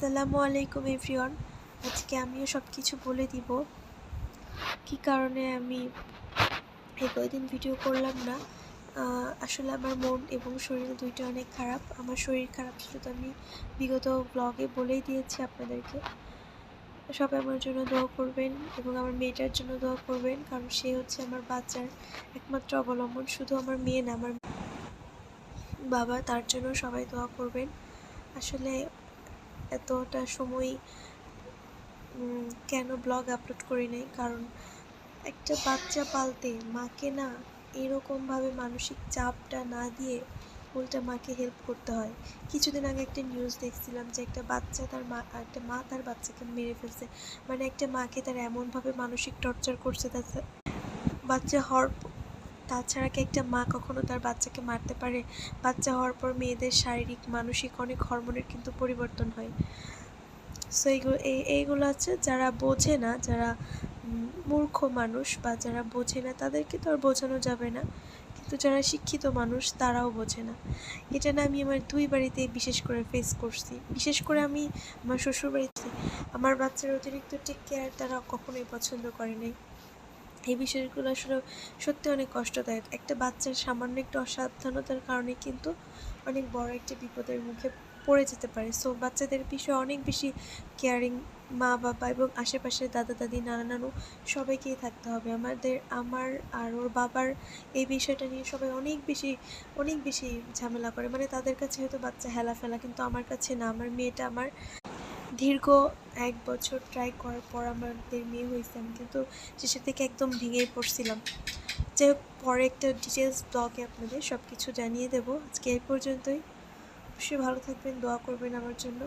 আসসালামু আলাইকুম, এভরিওয়ান। আজকে আমিও সব কিছু বলে দিব। কি কারণে আমি এই কয়দিন ভিডিও করলাম না? আসলে আমার মন এবং শরীর দুইটা অনেক খারাপ। আমার শরীর খারাপ ছিল তো আমি বিগত ব্লগে বলেই দিয়েছি আপনাদেরকে। সবাই আমার জন্য দোয়া করবেন এবং আমার মেয়েটার জন্য দোয়া করবেন, কারণ সে হচ্ছে আমার বাচ্চার একমাত্র অবলম্বন, শুধু আমার মেয়ে না, আমার বাবা তার জন্য সবাই দোয়া করবেন। আসলে এতটা সময় কেন ব্লগ আপলোড করি নাই? কারণ একটা বাচ্চা পালতে মাকে না এরকমভাবে মানসিক চাপটা না দিয়ে উল্টা মাকে হেল্প করতে হয়। কিছুদিন আগে একটা নিউজ দেখছিলাম যে একটা বাচ্চা তার মা, একটা মা তার বাচ্চাকে মেরে ফেলছে। মানে একটা মাকে তার এমনভাবে মানসিক টর্চার করছে তার বাচ্চা হওয়ার তাছাড়া কি একটা মা কখনো তার বাচ্চাকে মারতে পারে? বাচ্চা হওয়ার পর মেয়েদের শারীরিক, মানসিক অনেক হরমোনের কিন্তু পরিবর্তন হয়। সো এইগুলো এই- এইগুলো আছে যারা বোঝে না, যারা মূর্খ মানুষ বা যারা বোঝে না, তাদেরকে তো আর বোঝানো যাবে না। কিন্তু যারা শিক্ষিত মানুষ, তারাও বোঝে না। এটা না আমি আমার দুই বাড়িতে বিশেষ করে ফেস করছি। বিশেষ করে আমি আমার শ্বশুর বাড়িতে আমার বাচ্চার অতিরিক্ত টেক কেয়ার তারা কখনোই পছন্দ করে নাই। এই বিষয়গুলো আসলে সত্যি অনেক কষ্টদায়ক। একটা বাচ্চার সামান্য একটু অসাবধানতার কারণে কিন্তু অনেক বড় একটা বিপদের মুখে পড়ে যেতে পারে। সো বাচ্চাদের বিষয়ে অনেক বেশি কেয়ারিং মা বাবা এবং আশেপাশের দাদা দাদি নানা নানু সবাইকেই থাকতে হবে। আমাদের, আমার আর ওর বাবার এই বিষয়টা নিয়ে সবাই অনেক বেশি অনেক বেশি ঝামেলা করে। মানে তাদের কাছে হয়তো বাচ্চা হেলা ফেলা কিন্তু আমার কাছে না। আমার মেয়েটা আমার দীর্ঘ এক বছর ট্রাই করার পর আমাদের মেয়ে হয়েছে, আমি কিন্তু শেষের থেকে একদম ভেঙেই পড়ছিলাম। যে পরে একটা ডিটেলস ব্লগে আপনাদের সব কিছু জানিয়ে দেবো। আজকে এই পর্যন্তই। অবশ্যই ভালো থাকবেন, দোয়া করবেন আমার জন্য।